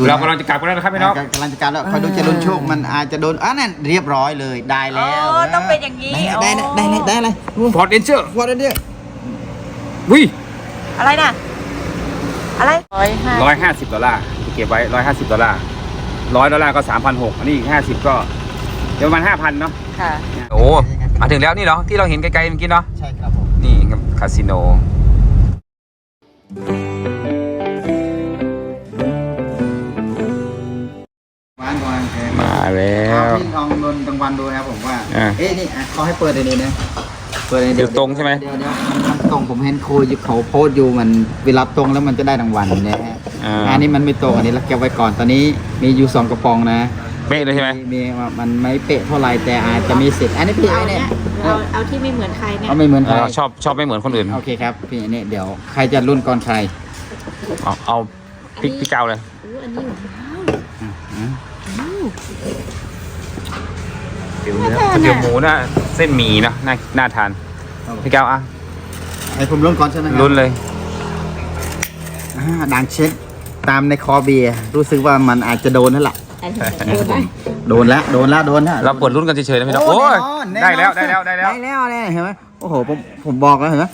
ดูเรากำลังจะกลับกันแล้วนะครับพี่น้องกำลังจะการแล้วคอยดูจะลุ้นโชคมันอาจจะโดนอะนั่นเรียบร้อยเลยได้แล้วอ๋อต้องเป็นอย่างนี้ได้ได้ได้ได้ได้อะไรฟอร์ดเอนเจอร์พอได้เดียววิอะไรน่ะอะไรร้อยห้าร้อยห้าสิบดอลลาร์เก็บไว้ร้อยห้าสิบดอลลาร์ร้อยดอลลาร์ก็สามพันหกอันนี้อีกห้าสิบก็เดี๋ยวประมาณห้าพันเนาะค่ะโอ้มาถึงแล้วนี่เนาะที่เราเห็นไกลๆเมื่อกี้เนาะใช่ครับผมนี่ครับคาสิโนว แกมาแล้เอาวพี่ลองนนกลางวันดูนะครับผมว่า อะเอ๊ะนี่อะเขาให้เปิดในนี้นะเปิดในเดี๋ยวตรงใช่ไหม เดี๋ยวเดี๋ยวมันมันตรงผมเห็นครูอยู่เขาโพสต์อยู่มันเวลาตรงแล้วมันจะได้รางวัลนะฮะอ่าอันนี้มันไม่ตรงอันนี้เราเก็บไว้ก่อนตอนนี้มีอยู่สองกระป๋องนะ เป๊ะเลยใช่ไหม มีว่ามันไม่เป๊ะเท่าไหร่แต่อาจจะมีสิทธิ์อันนี้พี่ไอ้เนี่ยเอาเอาที่ไม่เหมือนใครเนี่ยเอาไม่เหมือนใครเออชอบชอบไม่เหมือนคนอื่น โอเคครับพี่เนี่ยเดี๋ยวใครจะรุ่นก่อนใครเอาเอาพริกพริกเกาเลยอู้อันนี้ว้าว เดี๋ยวเนื้อเดี๋ยวหมูนะเส้นหมี่นะน่าน่าทานพี่เกาอะไอ้ผมรุ่นก่อนใช่ไหมครัลุ้นเลยอ่าดังเช็คตามในคอเบียร์รู้สึกว่ามันอาจจะโดนนั่นแหละอันนี้โดนไหมโดนแล้วโดนแล้วโดนแล้วเราเปิดลุ้นกันเฉยๆนะพี่น้องโอ้ยแน่นอนได้แล้วได้แล้วได้แล้วได้แล้วเนี่ยเห็นไหมโอ้โหผมผมบอกแล้วเห็นไหม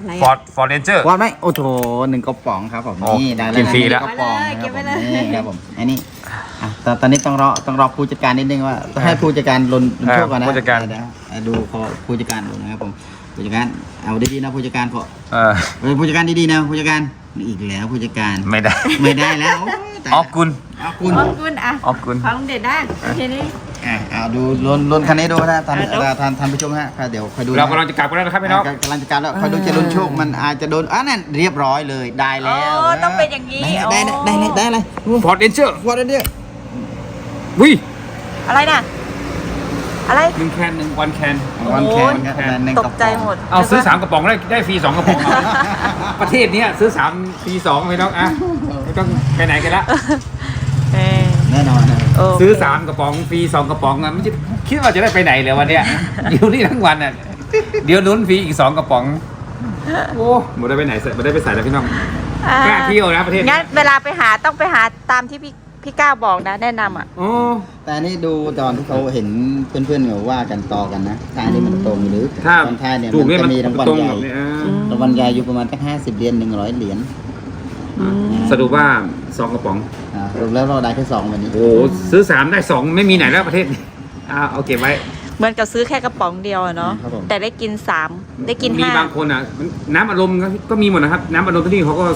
อะไรฟออะร์ดฟอร์ดเรนเจอร์ วาดไหมโอ้โหหนึ่งกระป๋องครับผมโอ้นี่ได้แล้วกินฟรีแล้ว หงกระป๋องเก็บไว้ครับเลยผมนี่ครับผมอันนี้อะตอนตอนนี้ต้องรอต้องรอผู้จัดการนิดนึงว่าต้องให้ผู้จัดการลนลนโชคก่อนนะผู้จัดการเดี๋ยวเดี๋ยวดูขอผู้จัดการดูนะครับผมผู้จัดการเอาดีๆนะผู้จัดการขอเออเออผู้จัดการดีๆนะผู้จัดการ อีกแล้วผู้จัดการ ไม่ได้ ไม่ได้แล้วโอ้ยตายออกกุลเอาคุณขอบคุณอะออกกุล ของลุงเด็ดได้ทีนี้ อะเอาดูลนลนคันนี้ดูนะท่านอะดู ท่านท่านผู้ชมฮะเดี๋ยวคอยดูเรานะกำลังจะกลับกันแล้วนะครับพี่น้อง กำลังจะการแล้วคอยดูจะลุ้นโชคมันอาจจะโดนอะนั่นเรียบร้อยเลยได้แล้วอ๋อต้องเป็นอย่างนี้ได้ได้ได้ได้ได้เลย ฟอร์ดเรนเจอร์พอได้เดียววิอะไรน่ะ อะไร หนึ่งแคนหนึ่งวันแคนวันแคนครับโอ้ยหนึ่งตระกป๋งใจหมดเอาซื้อสามกระป๋องได้ได้ฟรีสองกระป๋องเอาประเทศเนี้ยซื้อสามฟรีสองพี่น้องอะไม่ต้องไปไหนกันละ เออแน่นอนนะโอเคซื้อสามกระป๋องฟรีสองกระป๋องอะไม่ใช่คิดว่าจะได้ไปไหนเลยวันเนี้ย อยู่นี่ทั้งวันอะเดี๋ยวลุ้นฟรีอีกสองกระป๋องโอ้หมดได้ไปไหนหมดได้ไปใส่แล้วพี่น้องอ่ากล้าเที่ยวนะประเทศนี้งั้นเวลาไปหาต้องไปหาตามที่พี่ พี่ก้าวบอกนะแนะนำอะโอ้แต่นี่ดูตอนที่เขาเห็นเพื่อนๆเขาว่ากันต่อกันนะถ้าอันนี้มันตรงหรือถ้าตอนท้ายเนี่ยถูกมันเนี่ยจะมันมีรางวัลตรงใหหมญ่ดเนี่ยอ่ารางวัลใหญ่อยู่ประมาณตั้งห้าสิบเหรียญหนึ่งร้อยเหรียญสรุปว่าสองกระป๋อง อ่าสรุปแล้วเราได้แค่สองวันนี้โอ้โหซื้อสามได้สองไม่มีไหนแล้วประเทศนี้อ่าเอาเก็บไว้ เหมือนกับซื้อแค่กระป๋องเดียวอะเนาะครับผมแต่ได้กินสามได้กินมีห้าบางคนอะมันน้ำอารมณ์ก็ก็มีหมดนะครับ น้ำอารมณ์ที่นี่เขาก็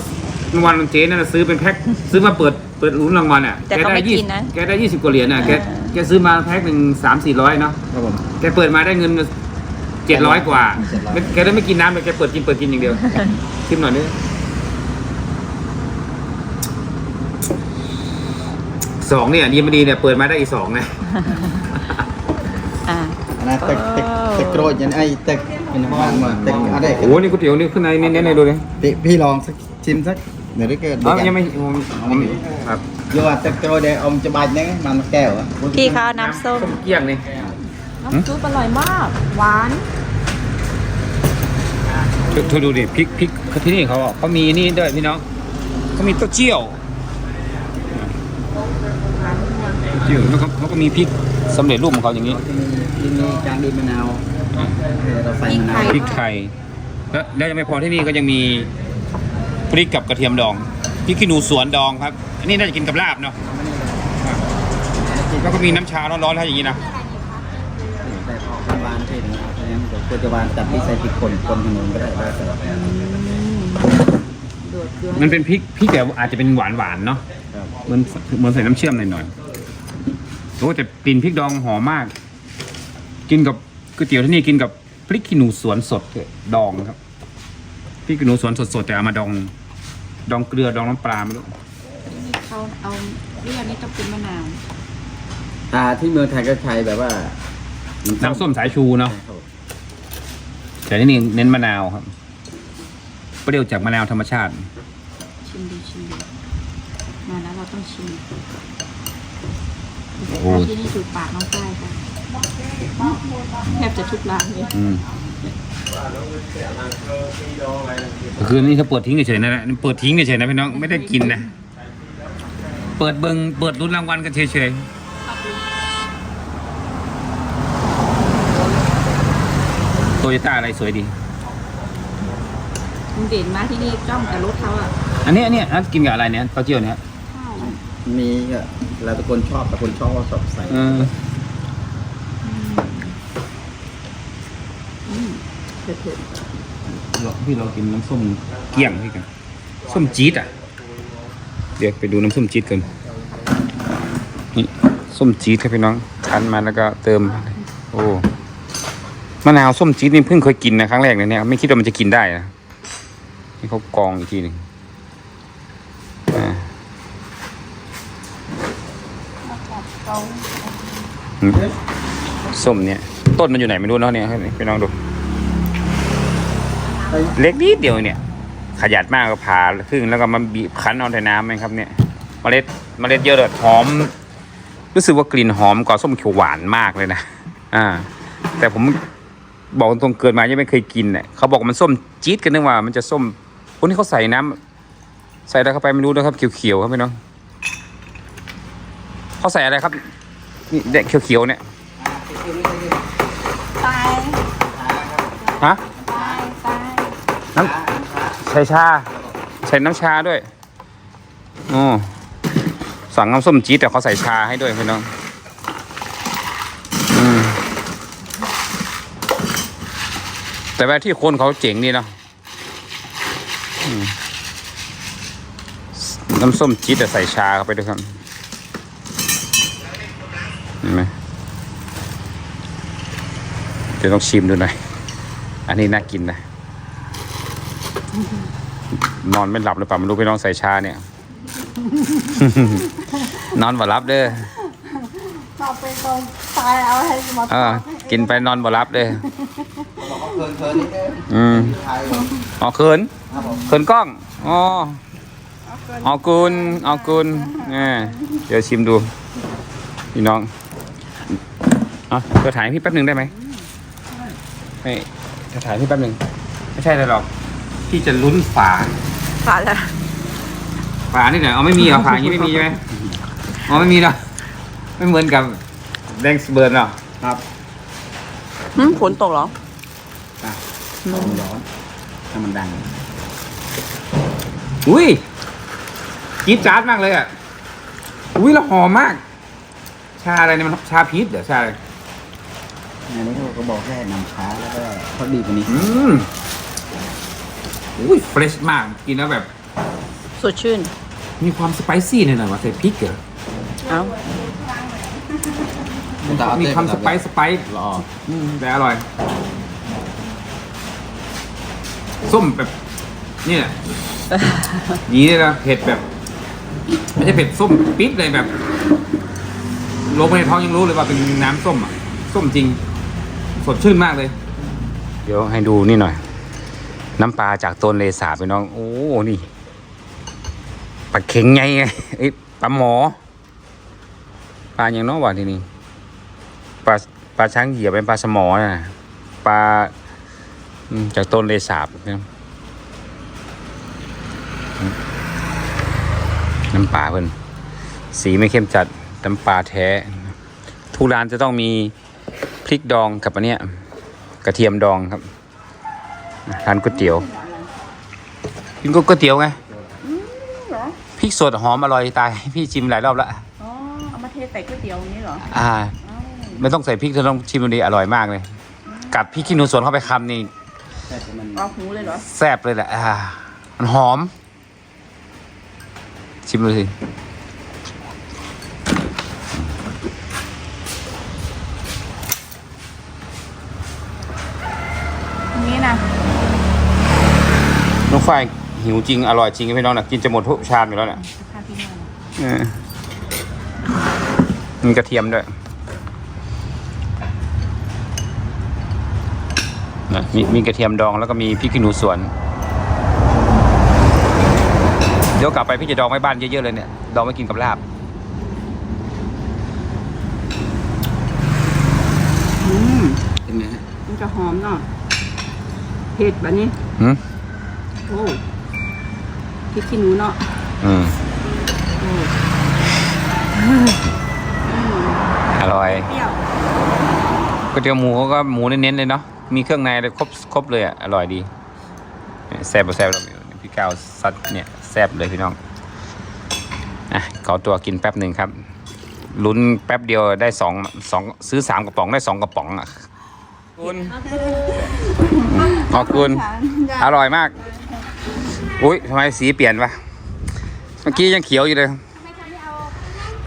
รางวัลเจ๊นั่นนะซื้อเป็นแพ็ค ซื้อมาเปิด เปิดลุ้นรางวัลอะแต่เขาไม่ยี่กินนะแกได้ยี่สิบกว่าเหรียญอะแกอ่าแกซื้อมาแพ็คหนึ่งสามสี่ร้อยเนาะครับผมแกเปิดมาได้เงินเจ็ดร้อยกว่า700ไม่แกได้ไม่กินน้ำเลยแกเปิดกินเปิดกินอย่างเดียวชิมหน่อยนี่สองเนี่ยดีไม่ดีเนี่ยเปิดมาได้อีกสองนะอ่าอันนั้นตึกตึกตึกโกรธยันไอ้ตึกเป็นประมาณว่าตึกอะไรโอ้โหนี่ก๋วยเตี๋ยวนี่ข้างในเน้นๆเลยดูเลยพี่พี่ลองสักชิมสัก เดี๋ยวได้เกิดเอ้ายังไม่ผมผมครับโยว่าตึกโกรธเดี๋ยวอมจะบาดเนี่ยมันแก้วอะพี่เขาเอาน้ำส้ม เกี้ยงนี่น้ำซุปอร่อยมาก หวานเธอเธอดูดิพริกพริกที่นี่เขาอะเขามีนี่ด้วยพี่น้องเขามีเต้าเจี้ยวเจี้ยวแล้วเขาเขาก็มีพริกสำเร็จรูปของเขาอย่างนี้ที่มีที่มีจานดีมะนาวเราใส่มะนาวพริกไทยแล้วแล้วยังไม่พอที่นี่ก็ยังมี พริกกับกระเทียมดองพริกขี้หนูสวนดองครับอันนี้น่าจะกินกับลาบเนาะแล้วก็มีน้ำชาร้อนๆถ้าอย่างนี้นะแต่ออกเป็นวานที่หนึ่งเพราะฉะนั้นเดี๋ยวควรจะวานจับที่ใส่พริกป่นป่นขนมก็ได้ได้ครับมันเป็นพริกพริกแบบอาจจะเป็นหวานหวานๆเนาะเหมือนเหมือนใส่น้ำเชื่อมหน่อยๆโอ้แต่กลิ่นพริกดองหอมมาก กินกับก๋วยเตี๋ยวที่นี่กินกับพริกขี้หนูสวนสดดองครับพริกขี้หนูสวนสดๆแต่เอามาดอง ดองเกลือดองน้ำปลาไม่รู้เขาเอาเรื่องนี้ต้องเป็นมะนาวอ่าที่เมืองไทยก็ใช้แบบว่าน้ำส้มสายชูเนาะใช่ครับแต่ที่นี่เน้นมะนาวครับเปรี้ยวจากมะนาวธรรมชาติ ชิมดูชิมดูมาแล้วเราต้องชิมโอ้ที่นี่ถูกปากน้องใต้ค่ะแทบจะทุกร้านเลยอืม คือนี่ถ้าเปิดทิ้งเฉยๆนะนะเปิดทิ้งเฉยๆนะพี่น้องไม่ได้กินนะ เปิดเบิงเปิดรุ้นรางวัลกันเฉยๆโตโยต้าอะไรสวยดีมันเด่นมากที่นี่จ้องกับรถเขาอะ อันนี้อันนี้อะกินกับอะไรเนี่ยเต้าเจี้ยวเนี่ยข้าวมีก็แล้วแต่คนชอบแต่คนชอบก็สดใส่ เออ อืม เผ็ดเราพี่เรากินน้ำส้มเกี้ยงพี่กันส้มจี๊ดอะ เดี๋ยวไปดูน้ำส้มจี๊ดกันนี่ส้มจี๊ดครับพี่น้องคั้นมาแล้วก็เติม โอ้มะนาวส้มจี๊ดนี่เพิ่งเคยกินนะครั้งแรกเลยเนี่ยไม่คิดว่ามันจะกินได้นะนี่เขากรองอีกทีหนึ่งอ่าๆเกาอืมส้มเนี่ย ต้นมันอยู่ไหนไม่รู้เนาะเนี่ยให้พี่น้องดู เล็กนิดเดียวเนี่ย ขยัดมากก็ผ่าครึ่งแล้วก็มาบีบคั้นเอาแต่น้ำไหมครับเนี่ยเมล็ดเมล็ดเยอะเลยหอม รู้สึกว่ากลิ่นหอมกว่าส้มเขียวหวานมากเลยนะอ่า แต่ผมบอกตรงๆเกิดมายังไม่เคยกินเนี่ยเขาบอกว่ามันส้มจี๊ดกันนึกว่า มันจะส้มพวกนี้เขาใส่น้ำใส่อะไรเข้าไปไม่รู้นะครับเขียวๆครับพี่น้องเขาใส่อะไรครับนี่เด็กเขียวๆเนี่ยตายฮะตายตาย น้ำใส่ชา ใส่น้ำชาด้วยโอ้สั่งน้ำส้มจี๊ดแต่เขาใส่ชาให้ด้วยพี่น้องแต่ว่าที่คนเขาเจ๋งนี่เนาะน้ำส้มจี๊ดแต่ใส่ชาเข้าไปด้วยครับเห็นไหมเดี๋ยวต้องชิมดูหน่อย อันนี้น่ากินนะ นอนไม่หลับหรือเปล่าไม่รู้พี่น้องใส่ชาเนี่ย นอนบ่หลับเด้อเราไปตรงตายเอาให้มาเออกินไปนอนบ่หลับเด้อบอกว่าเคินเคินนิดนึงอืมไทยอ๋อเขินครับผมเขินกล้องอ๋ออ๋อกุลอ๋อกุลเนี่ยเดี๋ยวชิมดูพี่น้องอ๋อจะถ่ายให้พี่แป๊บหนึ่งได้ไหมไม่จะถ่ายให้พี่แป๊บหนึ่งไม่ใช่เลยหรอก พี่จะลุ้นฝาผ่านแล้วฝานี่ไหนเอาไม่มีเหรอฝาอย่างนี้ไม่มีใช่ไหมอ๋อไม่มีหรอกไม่เหมือนกับแดงเบิร์นหรอกครับหืมฝนตกเหรออะลมร้อนถ้ามันดัง อุ้ยจี๊ดจ๊าดมากเลยอะ อุ้ยแล้วหอมมาก ชาอะไรเนี่ยมันชาพีชเดี๋ยวชาอะไรอันนี้เขาก็บอกแค่นำช้าแล้วก็เขาดีกว่านี้ อืม อุ้ยเฟรชมากกินแล้วแบบ สดชื่น มีความสไปซี่หน่อยๆว่าใส่พริกเหรอเอ้ามีความสไปซ์สไปซ์รออืมแต่อร่อย ส้มแบบนี่แหละนี่เลยนะเผ็ดแบบไม่ใช่เผ็ดส้มปิ๊บเลยแบบลงไปในท้องยังรู้เลยว่าเป็นน้ำส้มอะ ส้มจริง สดชื่นมากเลย เดี๋ยวให้ดูนี่หน่อย น้ำปลาจากต้นเลสาไปน้อง โอ้นี่ปลาเข็งไงไงไอ้ยปลาหมอ ปลาอย่างน้อว่าที่นี่ปลาปลาช้างเหยียบเป็นปลาสมอนะปลาจากต้นเลสาบนะน้ำปลาเพิ่นสีไม่เข้มจัดน้ำปลาแท้ ทุกร้านจะต้องมีพริกดองกับอันเนี้ยกระเทียมดองครับ ร้านก๋วยเตี๋ยว กินก็ก๋วยเตี๋ยวไงเหรอพริกสดหอมอร่อยตายพี่ชิมหลายรอบแล้วอ๋อเอามาเทใส่ก๋วยเตี๋ยวอย่างนี้เหรออ่าเอ้าไม่ต้องใส่พริกเธอต้องชิมดูดีอร่อยมากเลย กัดพริกขี้หนูสวนเข้าไปคำนี่แค่มันเอาหูเลยเหรอแซ่บเลยแหละอ่ามันหอม ชิมดูสิ อย่างนี้นะ น้อง ฝ้ายหิวจริง อร่อยจริงพี่น้องนะกินจะหมดทุกชามอยู่แล้วเนี่ยสภาพที่นี่นะเออมีกระเทียมด้วยนะมีมีกระเทียมดองแล้วก็มีพริกขี้หนูสวน เดี๋ยวกลับไปพี่จะดองไว้บ้านเยอะๆเลยเนี่ย ดองไว้กินกับลาบ อืมเป็นไงฮะมันจะหอมเนาะเผ็ดแบบนี้หืมโอ้พริกขี้หนูเนาะอืมโอ้อร่อยเปรี้ยวก๋วยเตี๋ยวหมูเขาก็หมูเน้นๆเลยเนาะมีเครื่องในเลยครบครบเลยอะอร่อยดีแซ่บบ่แซ่บเราพี่ก้าวซัดเนี่ยแซ่บเลยพี่น้องอะขอตัวกินแป๊บหนึ่งครับลุ้นแป๊บเดียวได้สองสองซื้อสามกระป๋องได้สองกระป๋องอะคุณขอบคุณ อร่อยมาก อุ้ยทำไมสีเปลี่ยนวะเมื่อกี้ยังเขียวอยู่เลย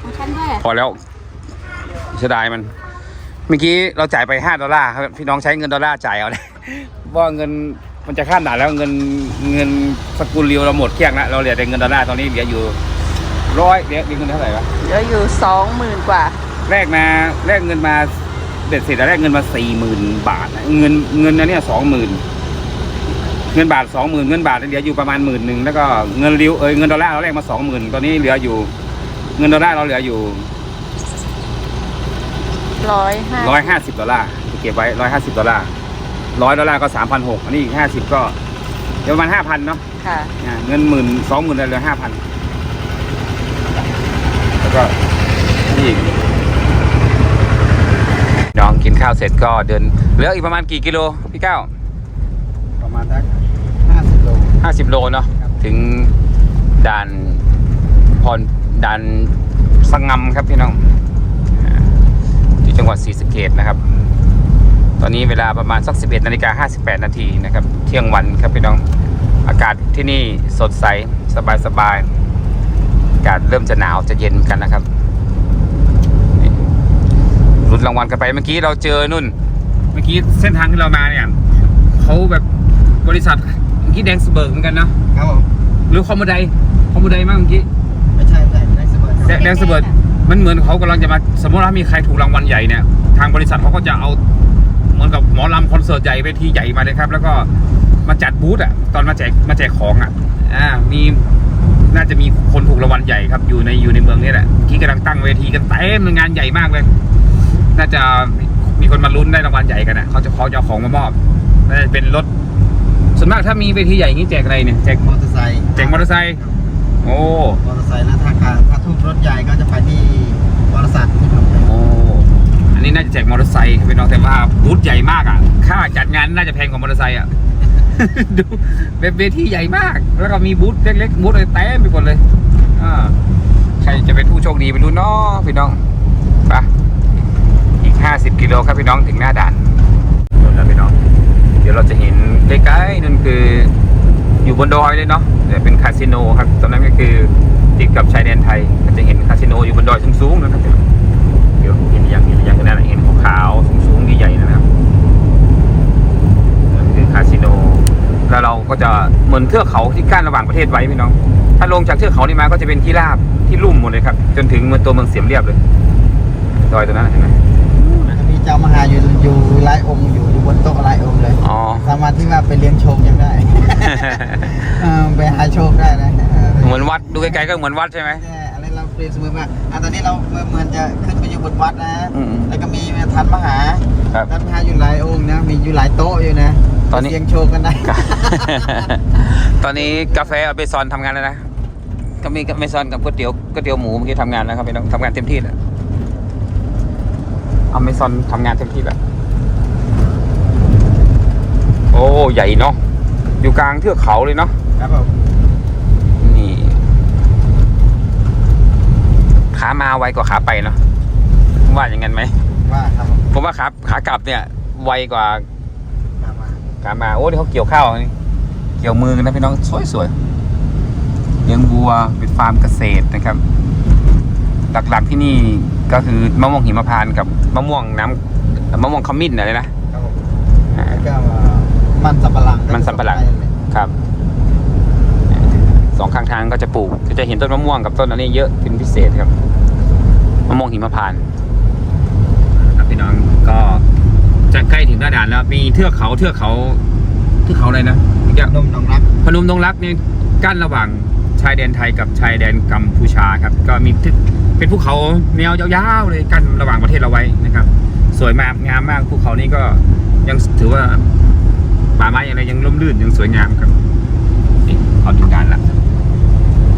ของฉันด้วยพอแล้วเสียดายมัน เมื่อกี้เราจ่ายไปห้าดอลลาร์ครับพี่น้องใช้เงินดอลลาร์จ่ายเอาเลย ว่าเงินมันจะข้ามด่านแล้วเงินเงินสกุลเรียวเราหมดเกลี้ยงแล้วเราเหลือแต่เงินดอลลาร์ตอนนี้เหลืออยู่ร้อยเหลือเหลือเงินเท่าไหร่วะ เหลืออยู่สองหมื่นกว่า แรกมาแรกเงินมาเด็ดเสร็จแล้วแรกเงินมาสี่หมื่นบาทนะเงินเงินอันเนี้ยสองหมื่น เงินบาทสองหมื่นเงินบาทเหลืออยู่ประมาณหมื่นหนึ่งแล้วก็เงินริวเอยเงินดอลลาร์เราแรกมาสองหมื่นตอนนี้เหลืออยู่ เงินดอลลาร์เราเหลืออยู่ร้อยห้าร้อยห้าสิบดอลลาร์เก็บไว้ร้อยห้าสิบดอลลาร์ร้อยดอลลาร์ก็สามพันหกอันนี้อีกห้าสิบก็เดี๋ยวประมาณห้าพันเนาะค่ะอ่าเงินหมื่นสองหมื่นเหลือห้าพันแล้วก็นี่อีกน้องกินข้าวเสร็จก็เดินเหลืออีกประมาณกี่กิโลพี่ก้าวประมาณสัก 50 โลเนาะถึงด่านพรด่านสังงำครับพี่น้องที่จังหวัดศรีสะเกดนะครับ ตอนนี้เวลาประมาณสัก 11นาฬิกา58 นาทีนะครับ เที่ยงวันครับพี่น้องอากาศที่นี่สดใสสบายสบายอากาศเริ่มจะหนาวจะเย็นกันนะครับลุ้นรางวัลกันไปเมื่อกี้เราเจอนุ่น เมื่อกี้เส้นทางที่เรามาเนี่ยเขาแบบบริษัท กี้แดงสเบิร์กเหมือนกันเนาะครับผมหรือคอมโบไดคอมโบไดมากเมื่อกี้ไม่ใช่ไม่ใช่ไม่ได้เสมอแดงแดงสเบิร์กมันเหมือนเขากำลังจะมาสมมติว่ามีใครถูกรางวัลใหญ่เนี่ยทางบริษัทเขาก็จะเอาเหมือนกับหมอลำคอนเสิร์ตใหญ่เวทีใหญ่มาเลยครับ แล้วก็มาจัดบูธอะตอนมาแจกมาแจกของอะอ่ามีน่าจะมีคนถูกรางวัลใหญ่ครับอยู่ในอยู่ในเมืองนี่แหละเมื่อกี้กำลังตั้งเวทีกันเต็มเลยงานใหญ่มากเลย น่าจะมีคนมาลุ้นได้รางวัลใหญ่กันนะเขาจะเขาจะเอาของมามอบน่าจะเป็นรถ ส่วนมากถ้ามีเวทีใหญ่อย่างนี้แจกอะไรเนี่ยแจกมอเตอร์ไซค์แจกมอเตอร์ไซค์โอ้มอเตอร์ไซค์แล้วถ้าการถ้าทุกรถใหญ่ก็จะไปที่บริษัทที่ผมโอ้อันนี้น่าจะแจกมอเตอร์ไซค์ครับพี่น้องแต่ว่าบูธใหญ่มากอะค่าจัดงานน่าจะแพงกว่ามอเตอร์ไซค์อะดูเป็นเวทีใหญ่มาก แล้วก็มีบูธเล็กๆบูธอะไรเต็มไปหมดเลยอ่าใครจะเป็นผู้โชคดีไปรู้เนาะพี่น้องไปอีก 50 กิโลครับพี่น้องถึงหน้าด่านนู่นนะพี่น้อง เดี๋ยวเราจะเห็นใกล้ๆนั่นคืออยู่บนดอยเลยเนาะแต่เป็นคาสิโนครับ ตอนนั้นก็คือติดกับชายแดนไทย ก็จะเห็นคาสิโนอยู่บนดอยสูงๆนะครับเดี๋ยวเห็นอย่างเห็นอย่างนั้นเห็นขาวๆสูงๆใหญ่ๆนะครับนั่นคือคาสิโนแล้วเราก็จะเหมือนเทือกเขาที่กั้นระหว่างประเทศไว้พี่น้อง ถ้าลงจากเทือกเขานี่มาก็จะเป็นที่ราบที่ลุ่มหมดเลยครับ จนถึงเมืองตัวเมืองเสียมเรียบเลยดอยตัวนั้นเห็นไหม เจ้ามหาอยู่อยู่หลายองค์อยู่อยู่บนโต๊ะหลายองค์เลย อ๋อ สามารถที่ว่าไปเลี้ยงโชคยังได้ เออไปหาโชคได้นะเออเหมือนวัดดูไกลๆก็เหมือนวัดใช่ไหมแค่อะไรเราเปรียบเสมือนว่าอะตอนนี้เราเหมือนจะขึ้นไปอยู่บนวัดนะอืมแล้วก็มีทันมหาครับ ทันมหาอยู่หลายองค์นะมีอยู่หลายโต๊ะอยู่นะตอนนี้เสี่ยงโชคกันได้ ตอนนี้กาแฟอเมซอนทำงานแล้วนะ ก็มีอเมซอนกับก๋วยเตี๋ยวก๋วยเตี๋ยวหมูเมื่อกี้ทำงานแล้วครับพี่น้องทำงานเต็มที่แล้ว อเมซอนทำงานเต็มที่แล้ว โอ้ ใหญ่เนาะ อยู่กลางเทือกเขาเลยเนาะ ครับผม นี่ ขามาไวกว่าขาไปเนาะว่าอย่างนั้นไหม ว่าครับผมผมว่าขาขากลับเนี่ย ไวกว่าครับว่าขามา โอ้ที่เขาเกี่ยวข้าวนี่ เกี่ยวมือกันนะพี่น้อง สวยๆเลี้ยงวัวเป็นฟาร์มเกษตรนะครับ หลักๆที่นี่ก็คือมะม่วงหิมพานต์กับมะม่วงน้ำมะม่วงขมิ้นอะไรนะครับผมอ่า แล้วก็มันสับปะหลังมันสำปะหลัง ครับสองข้างทางก็จะปลูกก็จะเห็นต้นมะม่วงกับต้นอันนี้เยอะเป็นพิเศษครับมะม่วงหิมพานต์ครับพี่น้องก็จะใกล้ถึงหน้าด่านแล้ว มีเทือกเขาเทือกเขาเทือกเขาอะไรนะเมื่อกี้นมนองรักพนมดงรักนี่กั้นระหว่างชายแดนไทยกับชายแดนกัมพูชาครับ ก็มีทึ เป็นภูเขาแนวยาวๆเลยกั้นระหว่างประเทศเราไว้นะครับ สวยมากงามมากภูเขานี่ก็ยังถือว่าป่าไม้อะไรยังร่มรื่นยังสวยงามครับเขาถึงด่านละ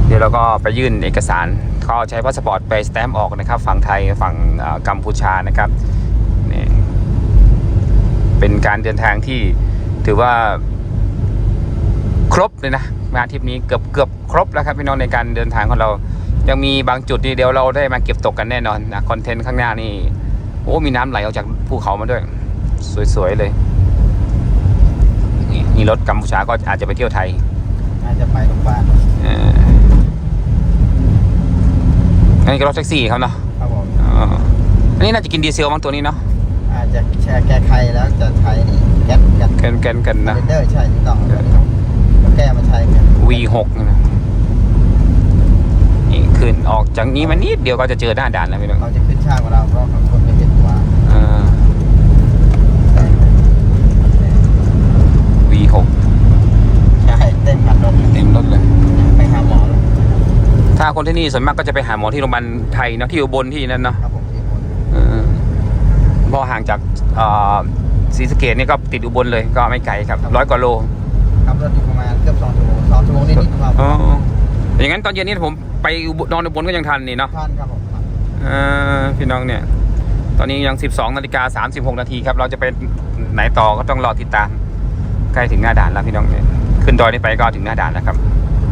เดี๋ยวเราก็ไปยื่นเอกสารก็ใช้พาสปอร์ตไปสแตมป์ออกนะครับ ฝั่งไทยฝั่งกัมพูชานะครับนี่เป็นการเดินทางที่ถือว่าครบเลยนะงานทริปนี้เกือบเกือบครบแล้วครับพี่น้องในการเดินทางของเรา ยังมีบางจุดที่เดี๋ยวเราได้มาเก็บตกกันแน่นอนนะคอนเทนต์ข้างหน้านี่โอ้มีน้ำไหลออกจากภูเขามาด้วย สวยๆเลยนี่นี่รถกัมพูชาก็อาจจะไปเที่ยวไทยน่าจะไปโรงพยาบาลเอ่ออันนี้ก็รถแท็กซี่ครับเนาะครับผมอ๋ออันนี้น่าจะกินดีเซลมั้งตัวนี้เนาะอาจจะแชร์แก้ไขแล้วจะใช้นี่แก๊สแก๊สเกินเกินเกินนะเรนเดอร์ใช่ถูกต้องแล้วก็แก้มาใช้กัน V6 นะนี่ ขึ้นออกจากนี้มานิดเดียวก็จะเจอหน้าด่านแล้วพี่น้องเขาจะขึ้นช่างกว่าเราเพราะเขาคนไม่เห็นกว่าเออ V6 ใช่เต็มคันรถเต็มรถเลย ไปหาหมอแล้วถ้าคนที่นี่ส่วนมากก็จะไปหาหมอที่โรงพยาบาลไทยเนาะที่อุบลที่นั่นเนาะครับผมที่คนเออพอห่างจากเอ่อศรีสะเกดนี่ก็ติดอุบลเลยก็ไม่ไกลครับร้อยกว่าโลขับรถอยู่ประมาณเกือบสองชั่วโมงสองชั่วโมงนิดๆครับ อ๋อ อย่างนั้นตอนเย็นนี้ผมไปอุบลนอนอุบลก็ยังทันนี่เนาะท่านครับผมครับเออพี่น้องเนี่ย ตอนนี้ยัง 12นาฬิกา36นาทีครับ เราจะไปไหนต่อก็ต้องรอติดตาม ใกล้ถึงหน้าด่านแล้วพี่น้องเนี่ยขึ้นดอยนี้ไปก็ถึงหน้าด่านแล้วครับ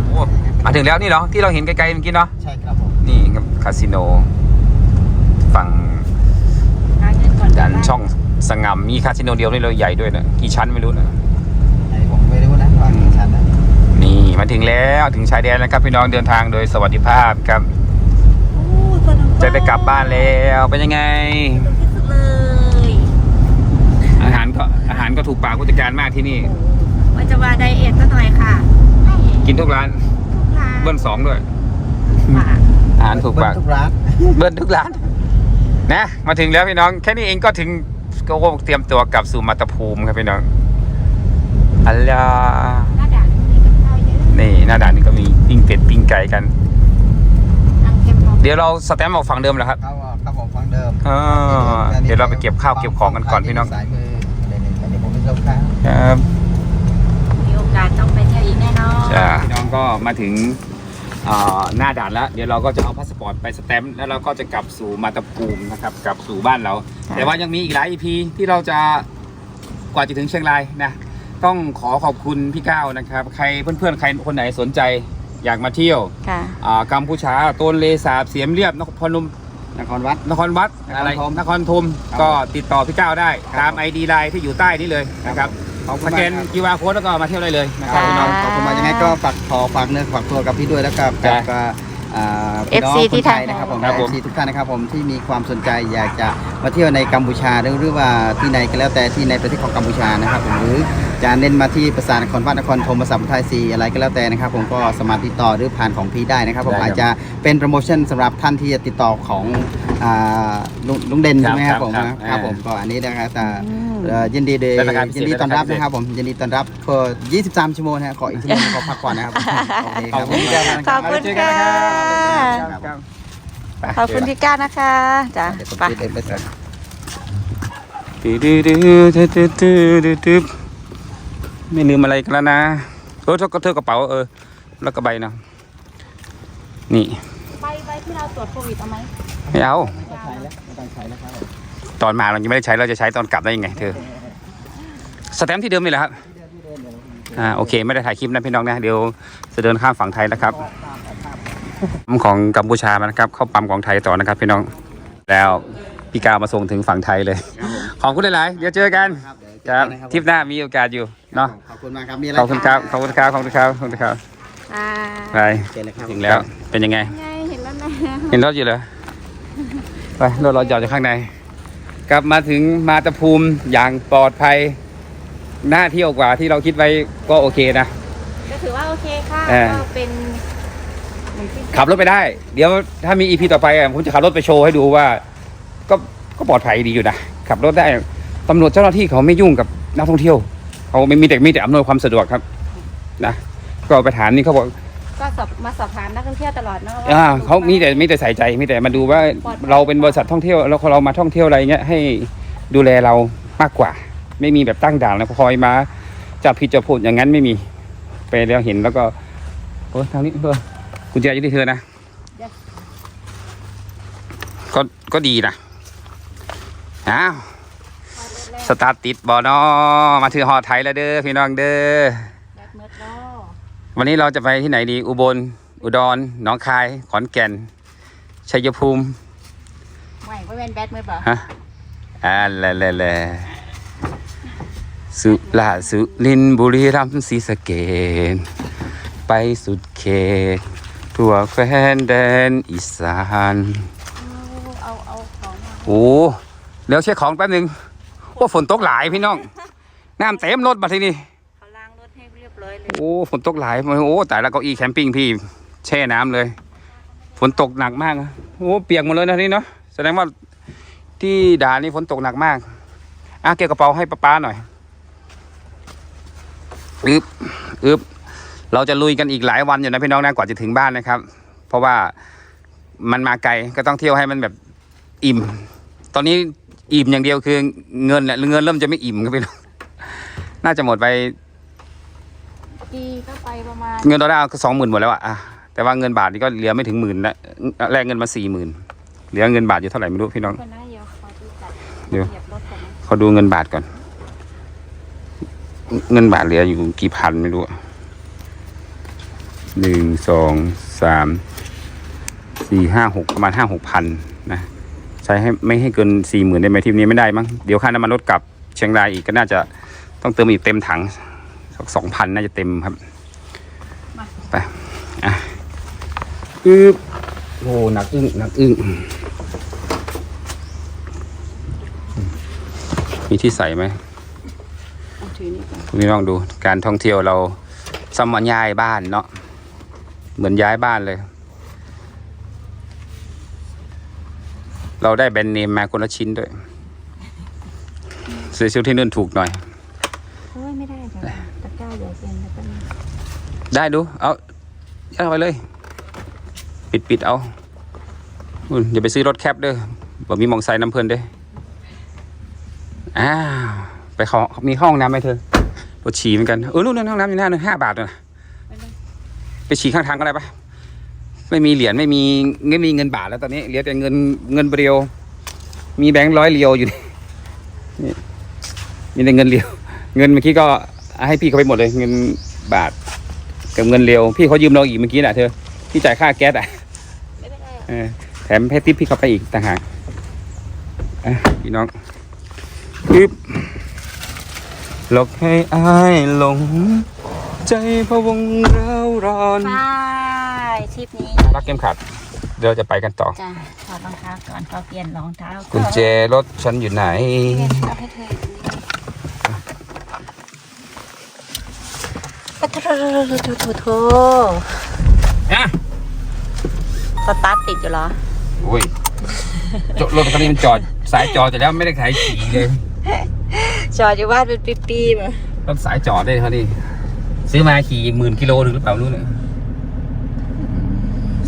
โอ้มาถึงแล้วนี่เหรอที่เราเห็นไกลๆเมื่อกี้เนาะใช่ครับผมนี่ครับคาสิโนฝั่งหาเงินก่อน ด่านช่องสงามมีคาสิโนเดียวนี่เลยใหญ่ด้วยนะกี่ชั้นไม่รู้นะ ไอ้ผมไม่รู้นะว่ากี่ชั้นนะ นี่ มาถึงแล้วถึงชายแดนแล้วครับพี่น้องเดินทางโดยสวัสดิภาพครับโอ้สนุกมากจะได้กลับบ้านแล้วเป็นยังไงสนุกที่สุดเลยอาหารก็อาหารก็ถูกปากผู้จัดการมากที่นี่ว่าจะว่าไดเอทสักหน่อยค่ะ กินทุกร้านทุกร้านเบิ้ลสองด้วยฝากอาหารถูกปากเบิ้ลทุกร้านเบิ้ลทุกร้านนะมาถึงแล้วพี่น้องแค่นี้เองก็ถึงก็เตรียมตัวกลับสู่มาตาภูมิครับพี่น้องอัลลา นี่หน้าด่านนี่ก็มีปิ้งเป็ดปิ้งไก่กันทางเข้มพร้อมเดี๋ยวเราสแตมป์ออกฝั่งเดิมแล้วครับครับครับผมฟังเดิมอ๋อเดี๋ยวเราไปเก็บข้าวเก็บของกันก่อนพี่น้องสายมือเดี๋ยวๆเดี๋ยวผมไปส่งข้าวครับ มีโอกาสต้องไปเที่ยวอีกแน่นอนจ้าพี่น้องก็มาถึงเอ่อหน้าด่านแล้ว เดี๋ยวเราก็จะเอาพาสปอร์ตไปสแตมป์แล้วเราก็จะกลับสู่มาตาภูมินะครับกลับสู่บ้านเรา แต่ว่ายังมีอีกหลาย EP ที่เราจะกว่าจะถึงเชียงรายนะ ต้องขอขอบคุณพี่ก้าวนะครับ ใครเพื่อนๆใครคนไหนสนใจอยากมาเที่ยวค่ะ อ่ากัมพูชาโตนเลสาบเสียมเรียบนครพนมนครวัด นครวัดอะไรนครธมนครธมครับก็ติดต่อพี่ก้าวได้ ครับตามไอดีไลน์ที่อยู่ใต้นี้เลยนะครับขอบคุณสมาแกกนครับ QR code แล้วก็มาเที่ยวได้เลยนะคครัรับบพี่น้องขอบคุณมากยังไงก็ฝากขอฝากเนื้อฝากตัวกับพี่ด้วยแล้วกับจ้ะกับกับอ่าพี่น้อง FC คนไทยนะครับผมครับผม FC ทุกท่านนะครับผมที่มีความสนใจอยากจะมาเที่ยวในกัมพูชาหรือหรือว่าที่ไหนก็แล้วแต่ที่ในประเทศของกัมพูชานะครับผมหรือ จะเน้นมาที่ประสานครวัดนครธมประสานไทยซีอะไรก็แล้วแต่นะครับ ผมก็สามารถติดต่อหรือผ่านของพี่ได้นะครับผมอาจจะเป็นโปรโมชั่นสำหรับท่านที่จะติดต่อของลุงเด่นใช่ไหมครับผมครับผมก็อันนี้นะครับแต่ยินดีเดย์ยินดีต้อนรับนะครับผมยินดีต้อนรับก็23 ชั่วโมงนะขออีกชั่วโมงขอพักก่อนนะครับขอบคุณครับผม ขอบคุณค่ะ ขอบคุณพี่ก้านะคะจ้ะเดี๋ยวผมไป ปิดเอ็มไปสัก ตึ๊ดตึ๊ดตึ๊ดตึ๊ดตึ๊ดตึ๊ด ไม่ลืมอะไรกันแล้วนะเออเธอก็เธอกระเป๋าเออ แล้วก็ใบเนาะนี่ใบใบที่เราตรวจโควิดเอาไหมไม่เอาใช้แล้วไม่ต้องใช้แล้วครับตอนมาเรายังไม่ได้ใช้เราจะใช้ตอนกลับได้ยังไง เธอสแตมป์ที่เดิมนี่แหละครับอ่าโอเค ไม่ได้ถ่ายคลิปนะพี่น้องนะเดี๋ยวจะเดินข้ามฝั่งไทยแล้วครับปั๊มของกัมพูชามานะครับ เข้าปั๊มของไทยต่อนะครับพี่น้อง แล้วพี่กาวมาส่งถึงฝั่งไทยเลย ขอบคุณหลาย ๆ เดี๋ยวเจอกัน ครับเดี๋ยวเจคอรักับนนะครับทริปหน้ามีโอกาสอยู่เนาะขอบคุณมากครับมีอะไรขอบคุณครับขอบคุณครับขอบคุณครับขอบคุณครับอ่าไปเจอเลยครับถึงแล้วเป็นยังไง ไงเห็นแล้วนะเห็นรถอยู่เหรอไปรถเราจอดอยู่ข้างใน กลับมาถึงมาตาภูมิอย่างปลอดภัยน่าเที่ยวกว่าที่เราคิดไว้ก็โอเคนะ ก็ถือว่าโอเคค่ะเออ ก็เป็นเหมือนที่ขับรถไปได้ เดี๋ยวถ้ามีอีพีต่อไปอะผมจะขับรถไปโชว์ให้ดูว่า ก็ก็ปลอดภัยดีอยู่นะขับรถได้ ตำรวจเจ้าหน้าที่เขาไม่ยุ่งกับนักท่องเที่ยว เขาไม่มีแต่มีแต่อำนวยความสะดวกครับนะก็ไปถามนี่เขาบอกก็สอบมาสอบถามนักท่องเที่ยวตลอดเนาะว่อ่าเขามีแต่มีแต่ใส่ใจมีแต่มาดูว่าเราเป็นบริษัทท่องเที่ยวแล้วเรามาท่องเที่ยวอะไรเงี้ยให้ดูแลเรามากกว่า ไม่มีแบบตั้งด่านแล้วคอยมาจับผิดจับพูดอย่างนั้นไม่มีไปแล้วเห็นแล้วก็โอ้ทางนี้เออกุญแจอยู่ที่เธอนะก็ก็ดีนะอ้าว สตาร์ทติดบอนอมาถือหอไทยแล้วเด้อพี่น้องเด้อแบตเมิดล้อวันนี้เราจะไปที่ไหนดี อุบล อุดรหนองคาย ขอนแก่น ชัยภูมิไม่ว่าเป็นแบตเมิดเปล่าฮะอ่าแลแลแลสุราษฎร์สุรินทร์บุรีรัมย์ศรีสะเกษไปสุดเขต ทั่วแคว้นแดนอีสาน เอาเอาของมาโอ้เดี๋ยวเช็คของแป๊บหนึง โอ้ฝนตกหลายพี่น้องน้ำเต็มรถมาทีนี้เขาล้างรถให้เรียบร้อยเลยโอ้ฝนตกหลายโอ้แต่ละเก้าอี้แคมปิ้งพี่แช่น้ำเลย ฝนตกหนักมากอะโอ้เปียกหมดเลยนะนี่เนาะแสดงว่าที่ด่านนี่ฝนตกหนักมากอะเก็บกระเป๋าให้ป้าป้าหน่อยอึบอึบเราจะลุยกันอีกหลายวันอยู่นะพี่น้องนะกว่าจะถึงบ้านนะครับ เพราะว่ามันมาไกลก็ต้องเที่ยวให้มันแบบอิ่ม ตอนนี้ อิ่มอย่างเดียวคือเงินแหละเงินเริ่มจะไม่อิ่มครับพี่น้องน่าจะหมดไปกีก็ไปประมาณเงินดอลลาร์ก็สองหมื่นหมดแล้วอะอะแต่ว่าเงินบาทนี่ก็เหลือไม่ถึงหมื่นละแลกเงินมาสี่หมื่นเหลือเงินบาทอยู่เท่าไหร่ไม่รู้พี่น้องคนนะเดี๋ยวขอดูจัดเดี๋ยวเหยียบรถก่อนนะเขาดูเงินบาทก่อน เงินบาทเหลืออยู่กี่พันไม่รู้อะหนึ่งสองสามสี่ห้าหกประมาณห้าหกพันนะ ใช้ให้ไม่ให้เกินสี่หมื่นได้ไหมทริปนี้ไม่ได้มั้งเดี๋ยวค่าน้ำมันรถกลับเชียงรายอีกก็น่าจะต้องเติมอีกเต็มถังสักสองพันน่าจะเต็มครับไปอะอึบโอ้หนักอึ้งหนักอึ้งมีที่ใส่ไหมเอาถือนี่ก่อนคุณพี่น้องดูการท่องเที่ยวเราสมวันย้ายบ้านเนาะเหมือนย้ายบ้านเลย เราได้แบรนด์เนมมาคนละชิ้นด้วยซื้อชิ้นที่นู่นถูกหน่อย โอ้ยไม่ได้ค่ะตะกร้าใหญ่เกินแล้วก็นี่ได้ดู เอายัดเข้าไปเลย ปิดปิดเอาอุ่นอย่าไปซื้อรถแคปเด้อบ่มีหมองไซน้ำเพลินเด้ออ้าวไปเขามีห้องน้ำไหมเธอรถฉี่เหมือนกันเออนู่นนนห้องน้ำอยู่หน้านึงห้าบาทเลยนะไปเลยไปฉี่ข้างทางก็ได้ปะ ไม่มีเหรียญไม่มีไม่มีเงินบาทแล้วตอนนี้เหลือแต่เงินเงินเรียว มีแบงค์ร้อยเรียวอยู่นี่นี่มีแต่เงินเรียว เงินเมื่อกี้ก็ให้พี่เขาไปหมดเลย เงินบาทกับเงินเร็วพี่เขายืมเราอีกเมื่อกี้น่ะเธอพี่จ่ายค่าแก๊สอะไม่เป็นไรหรอกเออแถมให้ทิปพี่เขาไปอีกต่างหากอะพี่น้องปึ๊บหลอกให้อายหลง ใจพะวงเร้าวร้อนไป ทริปนี้รักเกมขัด เดี๋ยวจะไปกันต่อจ้ะถอดรองเท้าก่อนขอเปลี่ยนรองเท้ากุญแจรถฉันอยู่ไหนเปลี่ยนเอาให้เธออยู่นี่โถโถโถโถอะสตาร์ทติดอยู่เหรอโอ้ยจอดรถคันนี้มันจอดสายจอดแต่แล้วไม่ได้ขายขี่เลยจอดอยู่บ้านเป็นปีๆมารถสายจอดได้เขานี่ซื้อมาขี่หมื่นกิโลถึงหรือเปล่าไม่รู้เนี่ย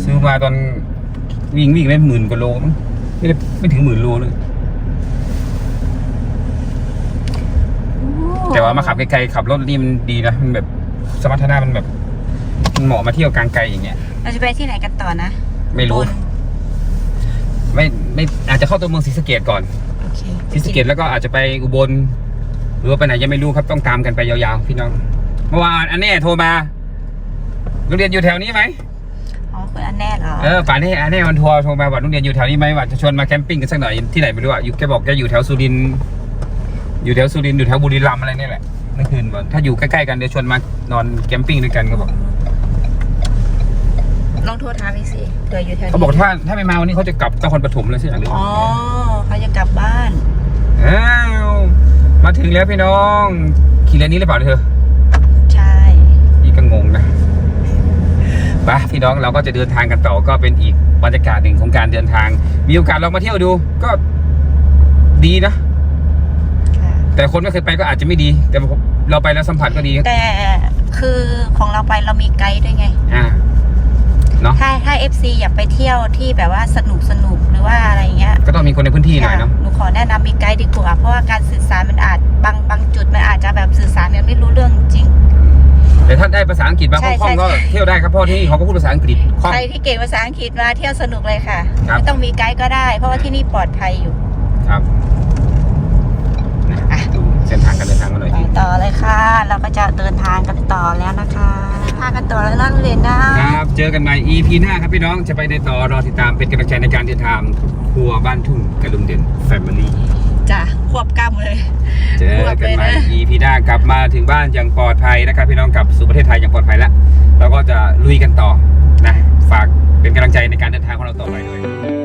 ซื้อมาตอนวิ่งวิ่งได้หมื่นกว่าโลมั้งไม่ได้ไม่ถึงหมื่นโลเลย แต่ว่ามาขับไกลๆขับรถนี่มันดีนะมันแบบสมรรถนะมันแบบมันเหมาะมาเที่ยวกลางไกลอย่างเงี้ย เราจะไปที่ไหนกันต่อนะ ไม่รู้บนไม่ไม่อาจจะเข้าตัวเมืองศรีสะเกดก่อนโอเคศรีสะเกดแล้วก็อาจจะไปอุบล หรือว่าไปไหนยังไม่รู้ครับต้องตามกันไปยาวๆพี่น้อง เมื่อวานอันแน่โทรมาโรงเรียนอยู่แถวนี้ไหมอ๋อ คุณอันแน่เหรอ เออป่านนี้อันแน่มันโทรโทรมาว่าโรงเรียนอยู่แถวนี้ไหมว่าจะชวนมาแคมปิ้งกันสักหน่อยที่ไหนไม่รู้อะอยู่แกบอกแกอยู่แถวสุรินทร์อยู่แถวสุรินทร์อยู่แถวบุรีรัมย์อะไรเนี่ยแหละเมื่อคืนบอกถ้าอยู่ใกล้ๆกันเดี๋ยวชวนมานอนแคมปิ้งด้วยกันก็บอกลองโทรถามอีกสิเดี๋ยวอยู่แถวนี้เขาบอกถ้าถ้าไม่มาวันนี้เขาจะกลับนครปฐมเลยใช่ไหมอ๋อเขาจะกลับบ้าน อ้าวมาถึงแล้วพี่น้องขี่เรือนี้หรือเปล่าเธอ ใช่ พี่ก็งงนะ ไปพี่น้องเราก็จะเดินทางกันต่อก็เป็นอีกบรรยากาศหนึ่งของการเดินทาง มีโอกาสลองมาเที่ยวดู ก็ดีนะค่ะแต่คนไม่เคยไปก็อาจจะไม่ดี แต่เราไปแล้วสัมผัสก็ดี แต่คือของเราไปเรามีไกด์ด้วยไงอ่าเนาะถ้าถ้า FC อยากไปเที่ยวที่แบบว่าสนุกสนุกหรือว่าอะไรเงี้ย ก็ต้องมีคนในพื้นที่หน่อยเนาะหนูขอแนะนำมีไกด์ดีกว่าเพราะว่าการสื่อสารมันอาจบางบางจุดมันอาจจะแบบสื่อสารกันไม่รู้เรื่องจริง แต่ถ้าได้ภาษาอังกฤษมาใช่คล่องๆก็ใช่ เที่ยวได้ครับเพราะที่นี่เขาก็พูดภาษาอังกฤษคล่อง ใครที่เก่งภาษาอังกฤษมาเที่ยวสนุกเลยค่ะ ครับ ไม่ต้องมีไกด์ก็ได้ เพราะว่าที่นี่ปลอดภัยอยู่ ครับนะดูเส้นทางการเดินทางมาหน่อยไปทีต่อเลยค่ะ เราก็จะเดินทางกันต่อแล้วนะคะพากันต่อแล้วนั่งเรียนนะครับ เจอกันใหม่ EP หน้าครับพี่น้องจะไปในต่อรอติดตามเป็นกำลังใจในการเดินทางครัวบ้านทุ่งกระลุงเด่น Family จ้ะควบกล้ำเลย เจอกันใหม่ขวบเลยนะ EP หน้ากลับมาถึงบ้านอย่างปลอดภัยนะครับ พี่น้องกลับสู่ประเทศไทยอย่างปลอดภัยแล้วเราก็จะลุยกันต่อนะ ฝากเป็นกำลังใจในการเดินทางของเราต่อไปด้วย